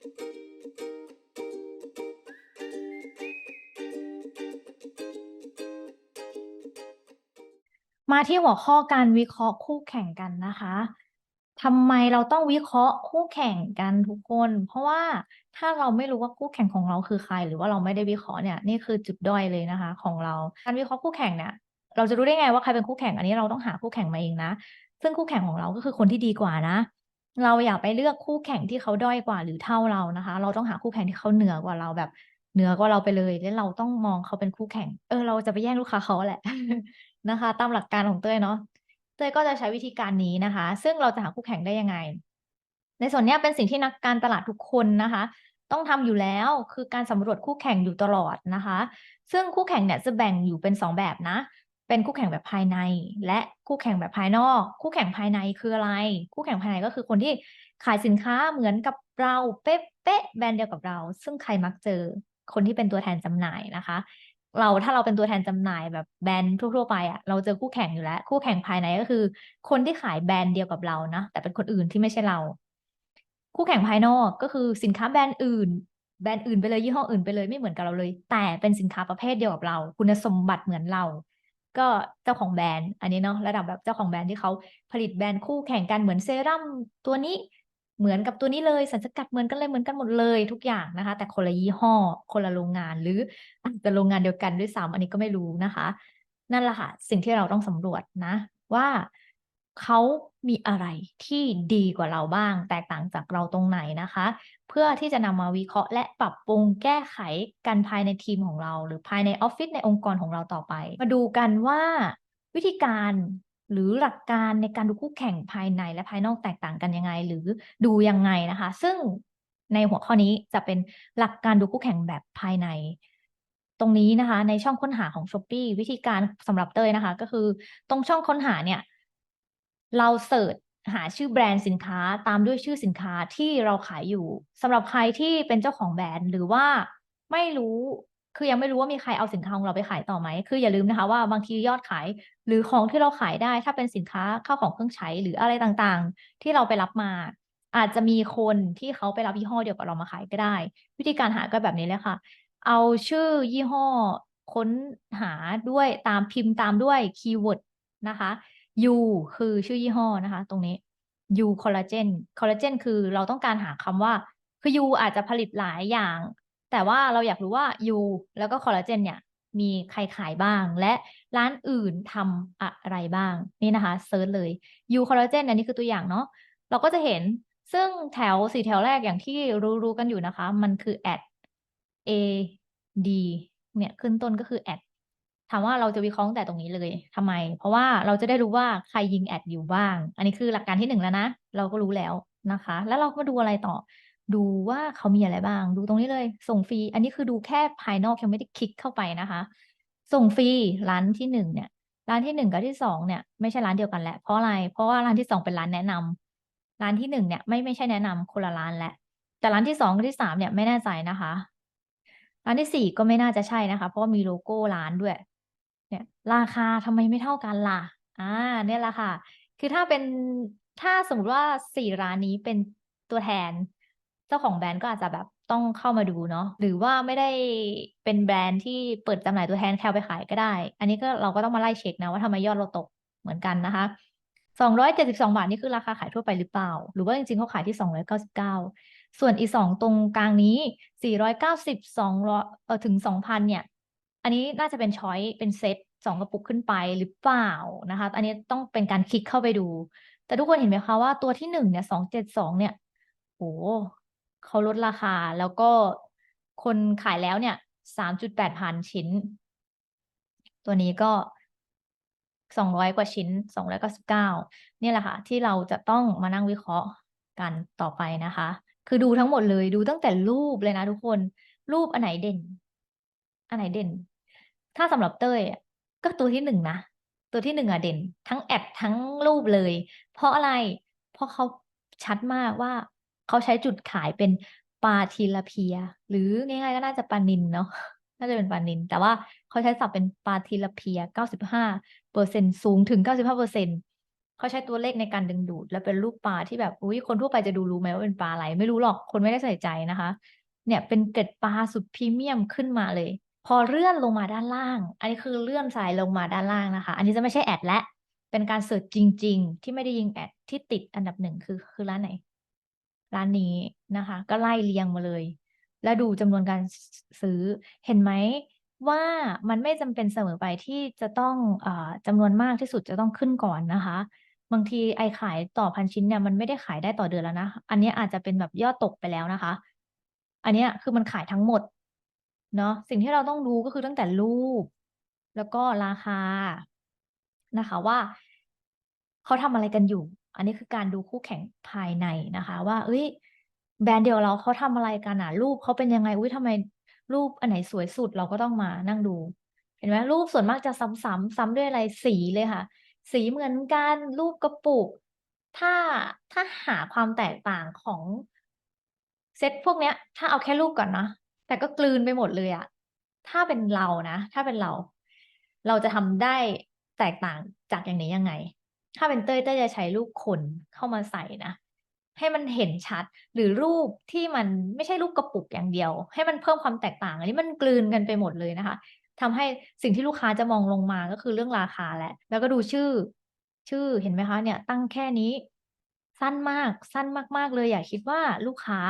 มาที่หัวข้อการวิเคราะห์คู่แข่งกันนะคะทำไมเราต้องวิเคราะห์คู่แข่งกันทุกคน เพราะว่าถ้าเราไม่รู้ว่าคู่แข่งของเราคือใคร หรือว่าเราไม่ได้วิเคราะห์เนี่ยนี่คือจุดด้อยเลยนะคะ ของเรา การวิเคราะห์คู่แข่งเนี่ยเราจะรู้ได้ไงว่าใครเป็นคู่แข่งอันนี้เราต้องหาคู่แข่งมาเองนะ ซึ่งคู่แข่งของเราก็คือคนที่ดีกว่านะ เราอย่าไปเลือกคู่แข่งที่เขาด้อยกว่าหรือเท่าเรานะคะ เราต้องหาคู่แข่งที่เขาเหนือกว่าเราแบบเหนือกว่าเราไปเลยแล้วเราต้องมองเขาเป็นคู่แข่ง เออเราจะไปแย่งลูกค้าเขาแหละนะคะ ตามหลักการของเต้ยเนาะเต้ยก็จะใช้วิธีการนี้นะคะ ซึ่งเราจะหาคู่แข่งได้ยังไง ในส่วนนี้เป็นสิ่งที่นักการตลาดทุกคนนะคะ ต้องทำอยู่แล้วคือการสำรวจคู่แข่งอยู่ตลอดนะคะ ซึ่งคู่แข่งเนี่ยจะแบ่งอยู่เป็น 2 แบบนะ เป็นคู่แข่งแบบภายใน และคู่แข่งแบบภายนอก คู่แข่งภายในคืออะไร คู่แข่งภายในก็คือคนที่ขายสินค้าเหมือนกับเราเป๊ะๆแบรนด์เดียวกับเรา ซึ่งใครมักเจอคนที่เป็นตัวแทนจำหน่ายนะคะ เราถ้าเราเป็นตัวแทนจำหน่ายแบบแบรนด์ทั่วๆไปอะเราเจอคู่แข่งอยู่แล้ว คู่แข่งภายในก็คือ คนที่ขายแบรนด์เดียวกับเรานะแต่เป็นคนอื่นที่ไม่ใช่เรา คู่แข่งภายนอกก็คือสินค้าแบรนด์อื่นแบรนด์อื่นไปเลยยี่ห้ออื่นไปเลยไม่เหมือนกับเราเลย แต่เป็นสินค้าประเภทเดียวกับเรา คุณสมบัติเหมือนเรา ก็เจ้าของแบรนด์อันนี้เนาะระดับแบบเจ้าของแบรนด์ที่เขาผลิตแบรนด์คู่แข่งกันเหมือนเซรั่มตัวนี้เหมือนกับตัวนี้เลยสารสกัดเหมือนกันเลยเหมือนกันหมดเลยทุกอย่างนะคะ แต่คนละยี่ห้อ คนละโรงงานหรืออาจจะโรงงานเดียวกันด้วยซ้ำอันนี้ก็ไม่รู้นะคะ นั่นแหละค่ะสิ่งที่เราต้องสำรวจนะ ว่า เขามีอะไรที่ดีกว่าเราบ้าง แตกต่างจากเราตรงไหนนะคะ เพื่อที่จะนำมาวิเคราะห์ และปรับปรุงแก้ไขกันภายในทีมของเรา หรือภายในออฟฟิศในองค์กรของเราต่อไป มาดูกันว่าวิธีการหรือหลักการในการดูคู่แข่งภายในและภายนอกแตกต่างกันยังไง หรือดูยังไงนะคะ ซึ่งในหัวข้อนี้จะเป็นหลักการดูคู่แข่งแบบภายใน ตรงนี้นะคะ ในช่องค้นหาของ Shopee วิธีการสำหรับเต้ยนะคะ ก็คือตรงช่องค้นหาเนี่ย เราเสิร์ชหาชื่อแบรนด์สินค้าตามด้วยชื่อสินค้าที่เราขายอยู่สำหรับใครที่เป็นเจ้าของแบรนด์หรือว่าไม่รู้คือยังไม่รู้ว่ามีใครเอาสินค้าของเราไปขายต่อไหม คืออย่าลืมนะคะว่าบางทียอดขาย หรือของที่เราขายได้ ถ้าเป็นสินค้าข้าวของเครื่องใช้หรืออะไรต่างๆ ที่เราไปรับมา อาจจะมีคนที่เขาไปรับยี่ห้อเดียวกับเรามาขายก็ได้ วิธีการหาก็แบบนี้เลยค่ะ เอาชื่อยี่ห้อ ค้นหาด้วยตามพิมพ์ตามด้วยคีย์เวิร์ดนะคะ U คือชื่อยี่ห้อนะคะ ตรงนี้ U คอลลาเจนคอลลาเจนคือเราต้องการหาคำว่า คือ U อาจจะผลิตหลายอย่าง แต่ว่าเราอยากรู้ว่า U แล้วก็คอลลาเจนเนี่ย มีใครขายบ้าง และร้านอื่นทำอะไรบ้าง นี่นะคะเซิร์ชเลย U คอลลาเจนอันนี้คือตัวอย่างเนาะเราก็จะเห็นซึ่งแถวสี่แถวแรกอย่างที่รู้ๆกันอยู่นะคะ มันคือ at A D เนี่ยขึ้นต้นก็คือแอด ถามว่าเราจะวิเคราะห์ตั้งแต่ตรงนี้เลยทำไม เพราะว่าเราจะได้รู้ว่าใครยิงแอดอยู่บ้าง อันนี้คือหลักการที่หนึ่งแล้วนะ เราก็รู้แล้วนะคะ แล้วเราก็มาดูอะไรต่อ ดูว่าเขามีอะไรบ้าง ดูตรงนี้เลย ส่งฟรี อันนี้คือดูแค่ภายนอกยังไม่ได้คลิกเข้าไปนะคะ ส่งฟรีร้านที่หนึ่งเนี่ย ร้านที่หนึ่งกับที่สองเนี่ยไม่ใช่ร้านเดียวกันแหละ เพราะอะไร เพราะว่าร้านที่สองเป็นร้านแนะนำร้านที่หนึ่งเนี่ยไม่ไม่ใช่แนะนำคนละร้านแหละ แต่ร้านที่สองกับที่สามเนี่ยไม่แน่ใจนะคะ ร้านที่สี่ก็ไม่น่าจะใช่นะคะ เพราะมีโลโก้ร้านด้วย เนี่ยราคาทำไมไม่เท่ากันล่ะ อ่า เนี่ยแหละค่ะ คือถ้าเป็นถ้าสมมติว่าสี่ร้านนี้เป็นตัวแทน เจ้าของแบรนด์ก็อาจจะแบบต้องเข้ามาดูเนาะหรือว่าไม่ได้เป็นแบรนด์ที่เปิดจำหน่ายตัวแทนแค่เอาไปขายก็ได้ อันนี้ก็เราก็ต้องมาไล่เช็คนะว่าทำไมยอดเราตกเหมือนกันนะคะสองร้อยเจ็ดสิบสองบาทนี่คือราคาขายทั่วไปหรือเปล่า หรือว่าจริงๆเขาขายที่สองร้อยเก้าสิบเก้าส่วนอีสองตรงกลางนี้สี่ร้อยเก้าสิบสองร้อยเออถึงสองพันเนี่ย อันนี้น่าจะเป็นช้อยเป็นเซตสองกระปุกขึ้นไปหรือเปล่านะคะ อันนี้ต้องเป็นการคลิกเข้าไปดู แต่ทุกคนเห็นไหมคะว่าตัวที่หนึ่งเนี่ยสองเจ็ดสองเนี่ยโอ้เขาลดราคาแล้วก็คนขายแล้วเนี่ยสามจุดแปดพันชิ้น ตัวนี้ก็สองร้อยกว่าชิ้นสองร้อยเก้าสิบเก้าเนี่ยแหละค่ะ ที่เราจะต้องมานั่งวิเคราะห์กันต่อไปนะคะ คือดูทั้งหมดเลยดูตั้งแต่รูปเลยนะทุกคนรูปอันไหนเด่น อันไหนเด่น ถ้าสำหรับเต้ยก็ตัวที่หนึ่งนะ ตัวที่หนึ่งอะเด่น ทั้งแอดทั้งรูปเลย เพราะอะไร เพราะเขาชัดมากว่าเขาใช้จุดขายเป็นปลาทีลเพีย หรือง่ายๆก็น่าจะปลานิลเนาะน่าจะเป็นปลานิลแต่ว่าเขาใช้ศัพท์เป็นปลาทีลเพีย 95เปอร์เซ็นสูงถึง 95เปอร์เซ็นเขาใช้ตัวเลขในการดึงดูด และเป็นรูปปลาที่แบบอุ๊ยคนทั่วไปจะดูรู้ไหมว่าเป็นปลาอะไร?ไม่รู้หรอกคนไม่ได้ใส่ใจนะคะ เนี่ยเป็นเกล็ดปลาสุดพรีเมียมขึ้นมาเลย พอเลื่อนลงมาด้านล่าง อันนี้คือเลื่อนสไลด์ลงมาด้านล่างนะคะ อันนี้จะไม่ใช่แอดแล้วเป็นการเซิร์ชจริง ๆ ที่ไม่ได้ยิงแอดที่ติดอันดับ1คือคือร้านไหน?ร้านนี้นะคะ ก็ไล่เรียงมาเลย แล้วดูจำนวนการซื้อเห็นไหมว่ามันไม่จำเป็นเสมอไปที่จะต้องอ่าจำนวนมากที่สุดจะต้องขึ้นก่อนนะคะ บางทีไอขายต่อ1,000ชิ้นเนี่ยมันไม่ได้ขายได้ต่อเดือนแล้วนะ อันนี้อาจจะเป็นแบบยอดตกไปแล้วนะคะ อันนี้คือมันขายทั้งหมด เนาะสิ่งที่เราต้องรู้ก็คือตั้งแต่รูป แล้วก็ราคานะคะว่าเขาทำอะไรกันอยู่ อันนี้คือการดูคู่แข่งภายในนะคะ ว่าเฮ้ย แบรนด์เดียวเราเขาทำอะไรกันน่ะ รูปเขาเป็นยังไงอุ๊ยทำไมรูปอันไหนสวยสุดเราก็ต้องมานั่งดู เห็นไหมรูปส่วนมากจะซ้ำๆซ้ำด้วยอะไรสีเลยค่ะ สีเหมือนกันรูปกระปุก ถ้าถ้าหาความแตกต่างของเซตพวกเนี้ย ถ้าเอาแค่รูปก่อนนะ แต่ก็กลืนไปหมดเลยอะถ้าเป็นเรานะ ถ้าเป็นเรา เราจะทำได้แตกต่างจากอย่างนี้ยังไง?ถ้าเป็นเต้ยเต้ยจะใช้รูปคนเข้ามาใส่นะให้มันเห็นชัดหรือรูปที่มันไม่ใช่รูปกระปุกอย่างเดียว ให้มันเพิ่มความแตกต่าง อันนี้มันกลืนกันไปหมดเลยนะคะทำให้สิ่งที่ลูกค้าจะมองลงมาก็คือเรื่องราคาแหล้วแล้วก็ดูชื่อ ชื่อเห็นไหมคะเนี่ย ตั้งแค่นี้ สั้นมากสั้นมากๆเลย อย่าคิดว่าลูกค้า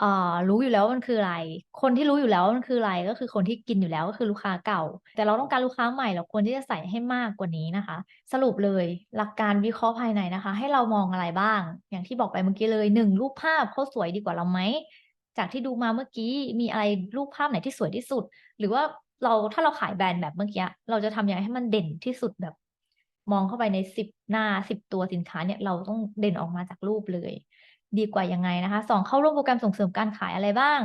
เอ่อรู้อยู่แล้วว่ามันคืออะไร คนที่รู้อยู่แล้วว่ามันคืออะไรก็คือคนที่กินอยู่แล้วก็คือลูกค้าเก่า แต่เราต้องการลูกค้าใหม่เราควรที่จะใส่ให้มากกว่านี้นะคะ สรุปเลยหลักการวิเคราะห์ภายในนะคะ ให้เรามองอะไรบ้าง อย่างที่บอกไปเมื่อกี้เลย1รูปภาพเขาสวยดีกว่าเราไหม?จากที่ดูมาเมื่อกี้มีอะไรรูปภาพไหนที่สวยที่สุด?หรือว่าเราถ้าเราขายแบรนด์แบบเมื่อกี้เราจะทำยังไงให้มันเด่นที่สุดแบบ มองเข้าไปใน10หน้า10ตัวสินค้าเนี่ยเราต้องเด่นออกมาจากรูปเลย ดีกว่ายังไงนะคะ2เข้าร่วมโปรแกรมส่งเสริมการขายอะไรบ้าง?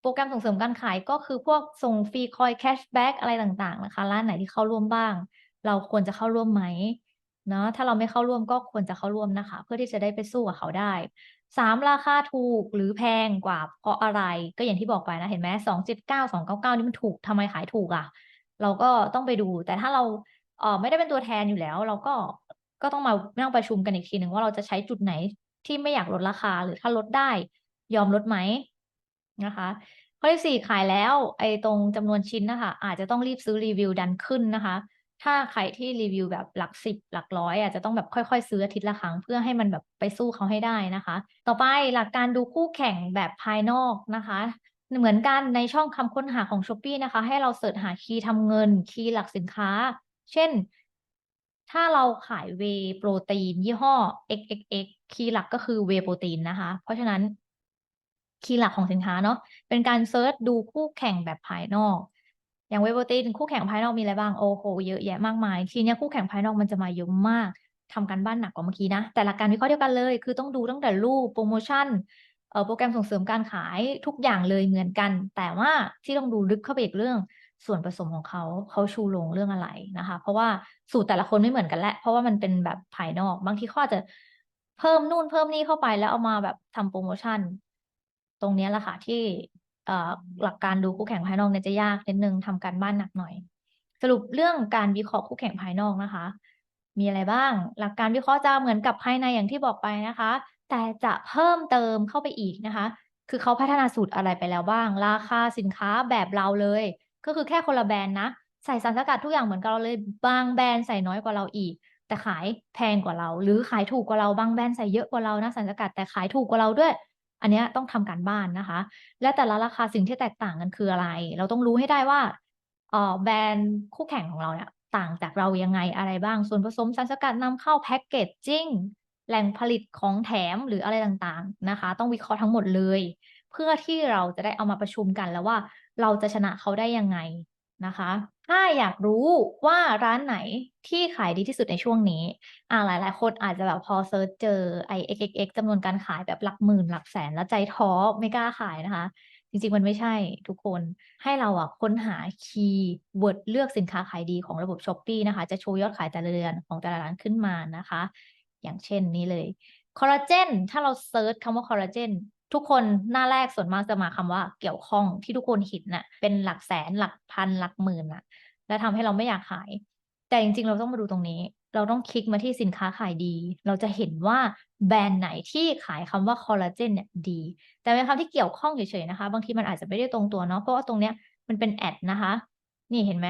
โปรแกรมส่งเสริมการขายก็คือพวกส่งฟรีคอยแคชแบ็กอะไรต่างๆนะคะร้านไหนที่เข้าร่วมบ้าง เราควรจะเข้าร่วมไหม?เนาะถ้าเราไม่เข้าร่วมก็ควรจะเข้าร่วมนะคะ เพื่อที่จะได้ไปสู้กับเขาได้3ราคาถูกหรือแพงกว่าเพราะอะไร?ก็อย่างที่บอกไปนะเห็นไหม279 299นี่มันถูกทำไมขายถูกอะ?เราก็ต้องไปดู แต่ถ้าเราเออไม่ได้เป็นตัวแทนอยู่แล้ว เราก็ก็ต้องมานั่งประชุมกันอีกทีหนึ่งว่าเราจะใช้จุดไหน ที่ไม่อยากลดราคาหรือถ้าลดได้ยอมลดไหม?นะคะข้อที่4ขายแล้วไอ้ตรงจำนวนชิ้นนะคะ อาจจะต้องรีบซื้อรีวิวดันขึ้นนะคะ ถ้าใครที่รีวิวแบบหลัก10หลักร้อยอาจจะต้องแบบค่อยๆ ซื้ออาทิตย์ละครั้งเพื่อให้มันแบบไปสู้เขาให้ได้นะคะ ต่อไปหลักการดูคู่แข่งแบบภายนอกนะคะ เหมือนกันในช่องคำค้นหาของ Shopee นะคะ ให้เราเซิร์ชหาคีย์ทำเงินคีย์หลักสินค้า เช่น ถ้าเราขาย Whey โปรตีนยี่ห้อ XXX คีย์หลักก็คือ Whey โปรตีนนะคะ เพราะฉะนั้นคีย์หลักของสินค้าเนาะเป็นการเซิร์ชดูคู่แข่งแบบภายนอก อย่าง Whey โปรตีนคู่แข่งภายนอกมีอะไรบ้าง?โอ้โฮเยอะแยะมากมาย ทีเนี้ยคู่แข่งภายนอกมันจะมาเยอะมากทำการบ้านหนักกว่าเมื่อกี้นะ แต่หลักการวิเคราะห์เดียวกันเลย คือต้องดูตั้งแต่รูปโพรโมชันเอ่อโปรแกรมส่งเสริมการขายทุกอย่างเลยเหมือนกัน แต่ว่าที่ต้องดูลึกเข้าไปอีกเรื่อง ส่วนผสมของเขาเขาชูโรงเรื่องอะไรนะคะ เพราะว่าสูตรแต่ละคนไม่เหมือนกันแหล้วเพราะว่ามันเป็นแบบภายนอก บางทีเขาอาจจะเพิ่มนู่นเพิ่มนี่เข้าไปแล้วเอามาแบบทำโพรโมชั่น ตรงนี้แหละค่ะที่หลักการดูคู่แข่งภายนอกเนี่ยจะยากนิดนึงทำการบ้านหนักหน่อย สรุปเรื่องการวิเคราะห์คู่แข่งภายนอกนะคะ มีอะไรบ้าง?หลักการวิเคราะห์จะเหมือนกับภายในอย่างที่บอกไปนะคะ แต่จะเพิ่มเติมเข้าไปอีกนะคะ คือเขาพัฒนาสูตรอะไรไปแล้วบ้าง ราคาสินค้าแบบเราเลย ก็คือแค่คนละแบรนด์นะ ใส่สารสกัดทุกอย่างเหมือนกับเราเลย บางแบรนด์ใส่น้อยกว่าเราอีก แต่ขายแพงกว่าเรา หรือขายถูกกว่าเราบางแบรนด์ใส่เยอะกว่าเรานะสารสกัดแต่ขายถูกกว่าเราด้วย อันนี้ต้องทำการบ้านนะคะ และแต่ละราคาสิ่งที่แตกต่างกันคืออะไร?เราต้องรู้ให้ได้ว่าออแบรนด์คู่แข่งของเราเนี่ยต่างจากเรายังไงอะไรบ้าง ส่วนผสมสารสกัดนำเข้า packaging แหล่งผลิตของแถมหรืออะไรต่างๆนะคะ ต้องวิเคราะห์ทั้งหมดเลย เพื่อที่เราจะได้เอามาประชุมกันแล้วว่า เราจะชนะเขาได้ยังไงนะคะ ถ้าอยากรู้ว่าร้านไหนที่ขายดีที่สุดในช่วงนี้ อ่าหลาย ๆ คนอาจจะแบบพอเซิร์ชเจอไอ้ XXX จำนวนการขายแบบหลักหมื่นหลักแสนแล้วใจท้อไม่กล้าขายนะคะ จริง ๆ มันไม่ใช่ทุกคนให้เราอะค้นหาคีย์เวิร์ดเลือกสินค้าขายดีของระบบ Shopee นะคะ จะโชว์ยอดขายแต่ละเดือนของแต่ละร้านขึ้นมานะคะ อย่างเช่นนี้เลยคอลลาเจนถ้าเราเซิร์ชคำว่าคอลลาเจน ทุกคนหน้าแรกส่วนมากจะมาคำว่าเกี่ยวข้องที่ทุกคนเห็นน่ะเป็นหลักแสนหลักพันหลักหมื่นน่ะ แล้วทำให้เราไม่อยากขาย แต่จริงๆ เราต้องมาดูตรงนี้ เราต้องคลิกมาที่สินค้าขายดี เราจะเห็นว่าแบรนด์ไหนที่ขายคำว่าคอลลาเจนเนี่ยดี แต่เป็นคำที่เกี่ยวข้องเฉยๆนะคะ บางทีมันอาจจะไม่ได้ตรงตัวเนาะเพราะว่าตรงเนี้ยมันเป็นแอดนะคะ นี่เห็นไหม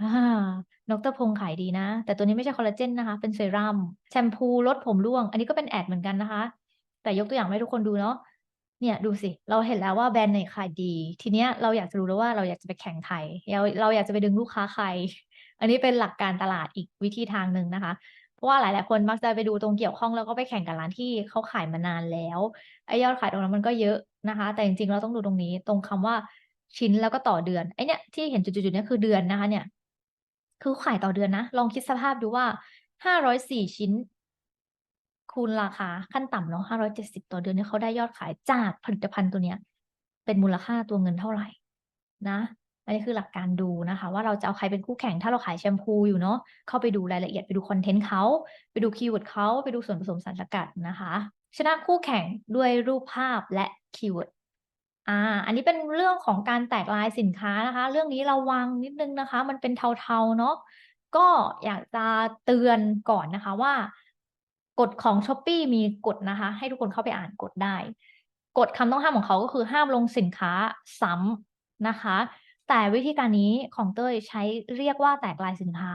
อ่าดรพงษ์ขายดีนะ แต่ตัวนี้ไม่ใช่คอลลาเจนนะคะ เป็นเซรั่มแชมพูลดผมร่วง อันนี้ก็เป็นแอดเหมือนกันนะคะ แต่ยกตัวอย่างให้ทุกคนดูเนาะ เนี่ยดูสิ เราเห็นแล้วว่าแบรนด์ไหนขายดี ทีเนี้ยเราอยากจะรู้แล้วว่าเราอยากจะไปแข่งใครเราเราอยากจะไปดึงลูกค้าใคร อันนี้เป็นหลักการตลาดอีกวิธีทางหนึ่งนะคะ เพราะว่าหลาย ๆ คนมักจะไปดูตรงเกี่ยวข้องแล้วก็ไปแข่งกับร้านที่เขาขายมานานแล้วไอ้ยอดขายตรงนั้นมันก็เยอะนะคะ แต่จริง ๆ เราต้องดูตรงนี้ตรงคำว่าชิ้นแล้วก็ต่อเดือนไอ้เนี่ยที่เห็นจุดๆๆเนี่ยคือเดือนนะคะ เนี่ย คือขายต่อเดือนนะลองคิดสภาพดูว่า504ชิ้น คูณราคาขั้นต่ำเนาะ570ต่อเดือนเนี่ยเขาได้ยอดขายจากผลิตภัณฑ์ตัวเนี้ย เป็นมูลค่าตัวเงินเท่าไหร่นะอันนี้คือหลักการดูนะคะ ว่าเราจะเอาใครเป็นคู่แข่งถ้าเราขายแชมพูอยู่เนาะเข้าไปดูรายละเอียดไปดูคอนเทนต์เขาไปดูคีย์เวิร์ดเขาไปดูส่วนผสมสารสกัดนะคะ ชนะคู่แข่งด้วยรูปภาพและคีย์เวิร์ดอาอันนี้เป็นเรื่องของการแตกลายสินค้านะคะ เรื่องนี้ระวังนิดนึงนะคะ มันเป็นเทาๆเนาะก็อยากจะเตือนก่อนนะคะว่า กฎของ Shopee มีกฎนะคะ ให้ทุกคนเข้าไปอ่านกฎได้กฎคำต้องห้ามของเขาก็คือห้ามลงสินค้าซ้ำนะคะ แต่วิธีการนี้ของเต้ยใช้เรียกว่าแตกลายสินค้า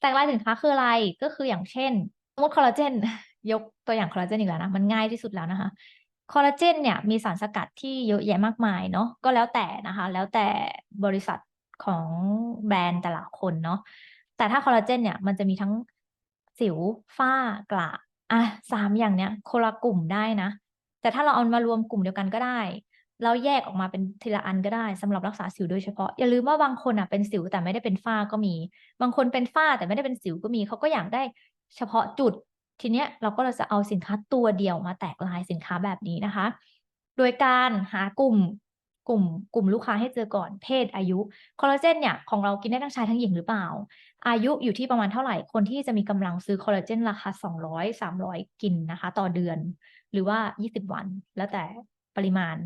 แตกลายสินค้าคืออะไรก็คืออย่างเช่นสมมติคอลลาเจนยกตัวอย่างคอลลาเจนอีกแล้วนะมันง่ายที่สุดแล้วนะคะคอลลาเจนเนี่ยมีสารสกัดที่เยอะแยะมากมายเนาะก็แล้วแต่นะคะ แล้วแต่บริษัทของแบรนด์แต่ละคนเนาะแต่ถ้าคอลลาเจนเนี่ยมันจะมีทั้งสิวฝ้ากระ อะ3อย่างเนี้ยคนละกลุ่มได้นะ แต่ถ้าเราเอามารวมกลุ่มเดียวกันก็ได้แล้วแยกออกมาเป็นทีละอันก็ได้สำหรับรักษาสิวโดยเฉพาะ อย่าลืมว่าบางคนน่ะเป็นสิวแต่ไม่ได้เป็นฝ้าก็มี บางคนเป็นฝ้าแต่ไม่ได้เป็นสิวก็มี เขาก็อยากได้เฉพาะจุด ทีเนี้ยเราก็เลยจะเอาสินค้าตัวเดียวมาแตกลายสินค้าแบบนี้นะคะ โดยการหากลุ่ม กลุ่มกลุ่มลูกค้าให้เจอก่อนเพศอายุคอลลาเจนเนี่ยของเรากินได้ทั้งชายทั้งหญิงหรือเปล่า อายุอยู่ที่ประมาณเท่าไหร่คนที่จะมีกำลังซื้อคอลลาเจนราคา 200 300 กินนะคะ ต่อเดือน หรือว่า 20 วัน แล้วแต่ปริมาณ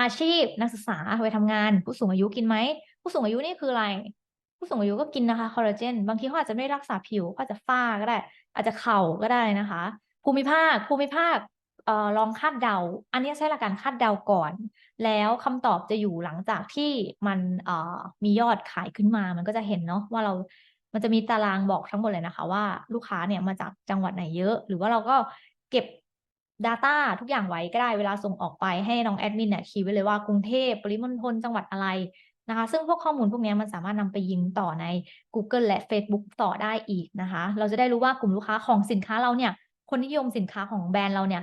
อาชีพนักศึกษาวัยทำงาน ผู้สูงอายุกินไหมผู้สูงอายุนี่คืออะไร ผู้สูงอายุก็กินนะคะคอลลาเจนบางทีเขาอาจจะไม่รักษาผิวเขาอาจจะฝ้าก็ได้ อาจจะเข่าก็ได้นะคะ ภูมิภาคภูมิภาค ออลองคาดเดา อันนี้ใช้หลักการคาดเดาก่อน แล้วคำตอบจะอยู่หลังจากที่มันเออมียอดขายขึ้นมา มันก็จะเห็นเนาะว่าเรา มันจะมีตารางบอกทั้งหมดเลยนะคะ ว่าลูกค้าเนี่ยมาจากจังหวัดไหนเยอะ หรือว่าเราก็เก็บ data ทุกอย่างไว้ก็ได้เวลาส่งออกไปให้น้องแอดมินเนี่ยคีย์ไว้เลยว่ากรุงเทพปริมณฑลจังหวัดอะไรนะคะ ซึ่งพวกข้อมูลพวกนี้มันสามารถนำไปยิงต่อในกูเกิลและเฟซบุ๊กต่อได้อีกนะคะ เราจะได้รู้ว่ากลุ่มลูกค้าของสินค้าเราเนี่ย คนนิยมสินค้าของแบรนด์เราเนี่ย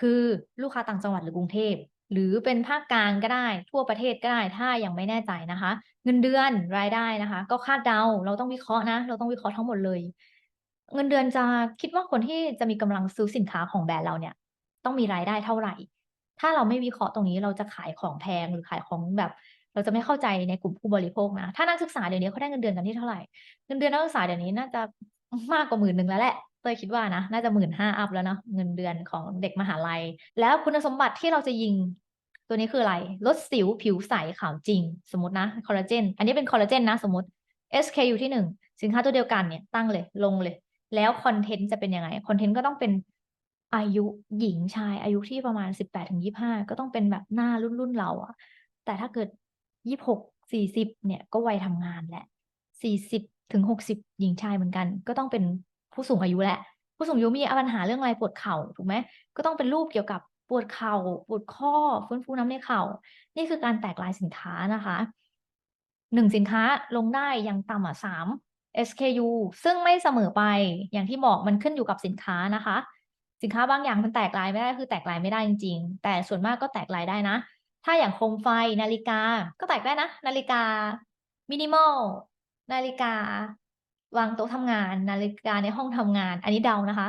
คือลูกค้าต่างจังหวัดหรือกรุงเทพหรือเป็นภาคกลางก็ได้ทั่วประเทศก็ได้ถ้ายังไม่แน่ใจนะคะ เงินเดือนรายได้นะคะ ก็คาดเดาเราต้องวิเคราะห์นะ เราต้องวิเคราะห์ทั้งหมดเลย เงินเดือนจะคิดว่าคนที่จะมีกำลังซื้อสินค้าของแบรนด์เราเนี่ย ต้องมีรายได้เท่าไหร่ ถ้าเราไม่วิเคราะห์ตรงนี้เราจะขายของแพงหรือขายของแบบ เราจะไม่เข้าใจในกลุ่มผู้บริโภคนะถ้านักศึกษาเดี๋ยวนี้เขาได้เงินเดือนกันที่เท่าไหร่เงินเดือนนักศึกษาเดี๋ยวนี้น่าจะมากกว่า10,000แล้วแหละ เต้ยคิดว่านะ น่าจะ15,000อัปแล้วเนาะเงินเดือนของเด็กมหาลัย แล้วคุณสมบัติที่เราจะยิงตัวนี้คืออะไร ลดสิวผิวใสขาวจริง สมมตินะคอลลาเจน อันนี้เป็นคอลลาเจนนะสมมติ SKU ที่1สินค้าตัวเดียวกันเนี่ยตั้งเลยลงเลย แล้วคอนเทนต์จะเป็นยังไงคอนเทนต์ก็ต้องเป็นอายุหญิงชายอายุที่ประมาณ18-25ก็ต้องเป็นแบบหน้ารุ่นๆเราอะแต่ถ้าเกิด26-40เนี่ยก็วัยทำงานแหละ40-60หญิงชายเหมือนกัน ก็ต้องเป็น ผู้สูงอายุแหล้วผู้สูงอายุมีปัญหาเรื่องอะไรปวดเข่าถูกไหมก็ต้องเป็นรูปเกี่ยวกับปวดเข่าปวดข้อฟื้นฟูน้ำในเข่า นี่คือการแตกลายสินค้านะคะ1สินค้าลงได้อย่างต่ำอะ3 SKU ซึ่งไม่เสมอไปอย่างที่บอกมันขึ้นอยู่กับสินค้านะคะ สินค้าบางอย่างมันแตกลายไม่ได้คือแตกลายไม่ได้จริง ๆ แต่ส่วนมากก็แตกลายได้นะ ถ้าอย่างโคมไฟนาฬิกาก็แตกได้นะ นาฬิกา minimal นาฬิกา วางโต๊ะทำงาน นาฬิกาในห้องทำงาน อันนี้เดานะคะ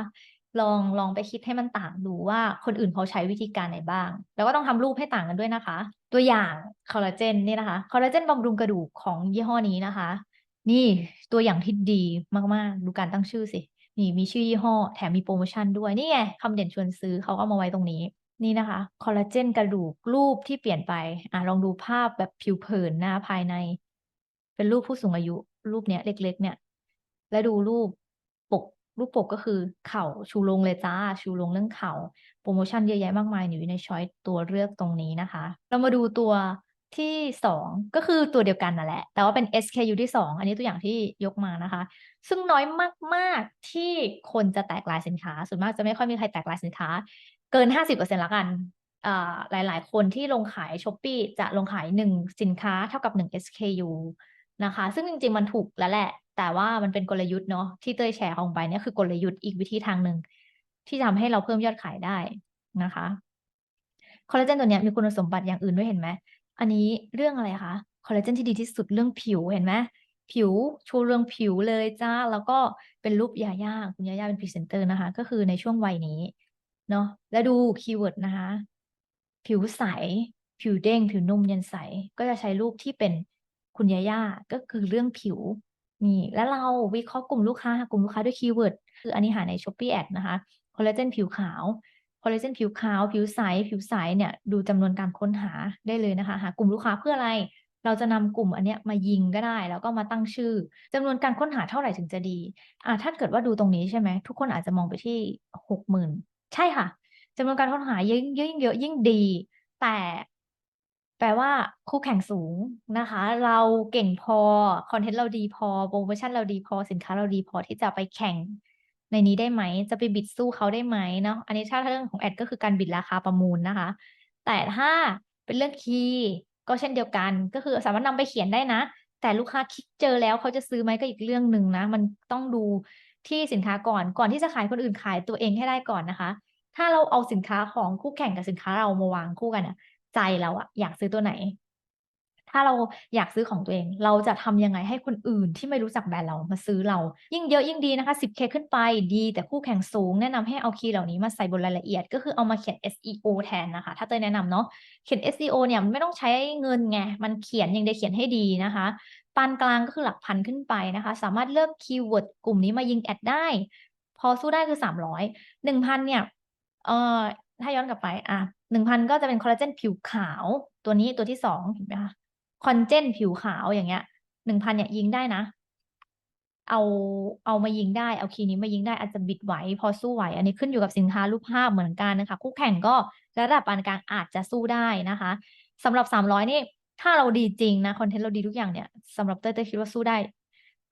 ลองลองไปคิดให้มันต่างดูว่าคนอื่นเขาใช้วิธีการไหนบ้าง แล้วก็ต้องทำรูปให้ต่างกันด้วยนะคะ ตัวอย่างคอลลาเจนนี่นะคะคอลลาเจนบำรุงกระดูกของยี่ห้อนี้นะคะ นี่ตัวอย่างที่ดีมากๆ ดูการตั้งชื่อสินี่มีชื่อยี่ห้อ แถมมีโพรโมชั่นด้วย นี่ไงคำเด่นชวนซื้อเขาก็ามาไว้ตรงนี้นี่นะคะคอลลาเจนกระดูกรูปที่เปลี่ยนไปอ่าลองดูภาพแบบผิวเผินนะคะภายใน เป็นรูปผู้สูงอายุ รูปเนี้ยเล็ก ๆ เนี่ย แล้วดูรูปปกรูปปกก็คือเข่าชูโรงเลยจ้า ชูโรงเรื่องเข่าโปรโมชั่นเยอะแยะมากมายอยู่ในช้อยตัวเลือกตรงนี้นะคะ เรามาดูตัวที่สองก็คือตัวเดียวกันนั่นแหละ แต่ว่าเป็น SKU ที่สองอันนี้ตัวอย่างที่ยกมานะคะ ซึ่งน้อยมากๆที่คนจะแตกลายสินค้า ส่วนมากจะไม่ค่อยมีใครแตกลายสินค้า เกิน 50%ละกันอ่าหลายๆ คนที่ลงขายช้อปปีจะลงขายหนึ่งสินค้าเท่ากับหนึ่ง SKU นะคะ ซึ่งจริง ๆ มันถูกแล้วแหละ แต่ว่ามันเป็นกลยุทธ์เนาะที่เต้ยแชร์ของไปเนี่ยคือกลยุทธ์อีกวิธีทางหนึ่งที่ทำให้เราเพิ่มยอดขายได้นะคะคอลลาเจนตัวเนี้ยมีคุณสมบัติอย่างอื่นด้วยเห็นไหมอันนี้เรื่องอะไรคะคอลลาเจนที่ดีที่สุดเรื่องผิวเห็นไหมผิวชูเรื่องผิวเลยจ้า แล้วก็เป็นรูปยาย่าคุณยาย่าเป็นพรีเซนเตอร์นะคะ ก็คือในช่วงวัยนี้เนาะแล้วดูคีย์เวิร์ดนะคะ ผิวใส ผิวเด้ง ผิวนุ่มเย็นใส ก็จะใช้รูปที่เป็นคุณยาย่าก็คือเรื่องผิว นี่ แล้วเราวิเคราะห์กลุ่มลูกค้า กลุ่มลูกค้าด้วยคีย์เวิร์ดคืออันนี้หาใน Shopee Ad นะคะคอลลาเจนผิวขาวคอลลาเจนผิวขาว ผิวใส ผิวใสเนี่ยดูจำนวนการค้นหาได้เลยนะคะ หากลุ่มลูกค้าเพื่ออะไร เราจะนำกลุ่มอันเนี้ยมายิงก็ได้ แล้วก็มาตั้งชื่อจำนวนการค้นหาเท่าไหร่ถึงจะดีอ่าถ้าเกิดว่าดูตรงนี้ใช่ไหม ทุกคนอาจจะมองไปที่หกหมื่นใช่ค่ะจำนวนการค้นหายิ่งยิ่งเยอะยิ่งดี แต่ แปลว่าคู่แข่งสูงนะคะ เราเก่งพอคอนเทนต์เราดีพอโปรโมชั่นเราดีพอสินค้าเราดีพอที่จะไปแข่งในนี้ได้ไหม จะไปบิดสู้เขาได้ไหมเนาะอันนี้ถ้าเรื่องของแอดก็คือการบิดราคาประมูลนะคะ แต่ถ้าเป็นเรื่องคีย์ก็เช่นเดียวกัน ก็คือสามารถนำไปเขียนได้นะ แต่ลูกค้าคลิกเจอแล้วเขาจะซื้อไหมก็อีกเรื่องหนึ่งนะ มันต้องดูที่สินค้าก่อนก่อนที่จะขายคนอื่นขายตัวเองให้ได้ก่อนนะคะ ถ้าเราเอาสินค้าของคู่แข่งกับสินค้าเรามาวางคู่กัน ใจเราอะอยากซื้อตัวไหน ถ้าเราอยากซื้อของตัวเอง เราจะทำยังไงให้คนอื่นที่ไม่รู้จักแบรนด์เรามาซื้อเรา ยิ่งเยอะยิ่งดีนะคะ 10k ขึ้นไปดีแต่คู่แข่งสูง แนะนำให้เอาคีย์เหล่านี้มาใส่บนรายละเอียด ก็คือเอามาเขียน SEO แทนนะคะ ถ้าเตยแนะนำเนาะเขียน SEO เนี่ยไม่ต้องใช้เงินไงมันเขียนอย่างเดียวเขียนให้ดีนะคะปานกลางก็คือหลักพันขึ้นไปนะคะ สามารถเลือกคีย์เวิร์ดกลุ่มนี้มายิงแอดได้ พอสู้ได้คือ 300 1,000เนี่ยเอ่อ ถ้าย้อนกลับไปอะหนึ่งพันก็จะเป็นคอลลาเจนผิวขาวตัวนี้ตัวที่สองเห็นไหมคะคอนเจนผิวขาวอย่างเงี้ยหนึ่งพันเนี่ยยิงได้นะ เอาเอามายิงได้เอาคีย์นี้มายิงได้อาจจะบิดไหวพอสู้ไหว อันนี้ขึ้นอยู่กับสินค้ารูปภาพเหมือนกันนะคะ คู่แข่งก็ระดับปานกลางอาจจะสู้ได้นะคะสำหรับสามร้อยนี่ถ้าเราดีจริงนะคอนเทนต์เราดีทุกอย่างเนี่ยสำหรับเต้ยเต้ยคิดว่าสู้ได้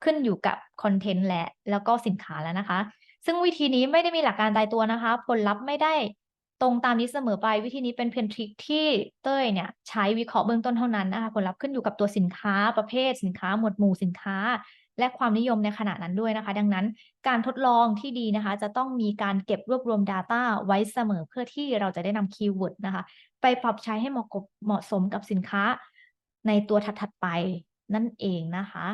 ขึ้นอยู่กับคอนเทนต์และแล้วก็สินค้าแล้วนะคะ ซึ่งวิธีนี้ไม่ได้มีหลักการตายตัวนะคะ ผลลัพธ์ไม่ได้ ตรงตามนี้เสมอไปวิธีนี้เป็นเพียงทริคที่เต้ยเนี่ยใช้วิเคราะห์เบื้องต้นเท่านั้นนะคะผลลัพธ์ขึ้นอยู่กับตัวสินค้าประเภทสินค้าหมวดหมู่สินค้า และความนิยมในขณะนั้นด้วยนะคะ ดังนั้นการทดลองที่ดีนะคะ จะต้องมีการเก็บรวบรวม Data ไว้เสมอเพื่อที่เราจะได้นำคีย์เวิร์ดนะคะ ไปปรับใช้ให้เหมาะกับเหมาะสมกับสินค้าในตัวถัดๆไปนั่นเองนะคะ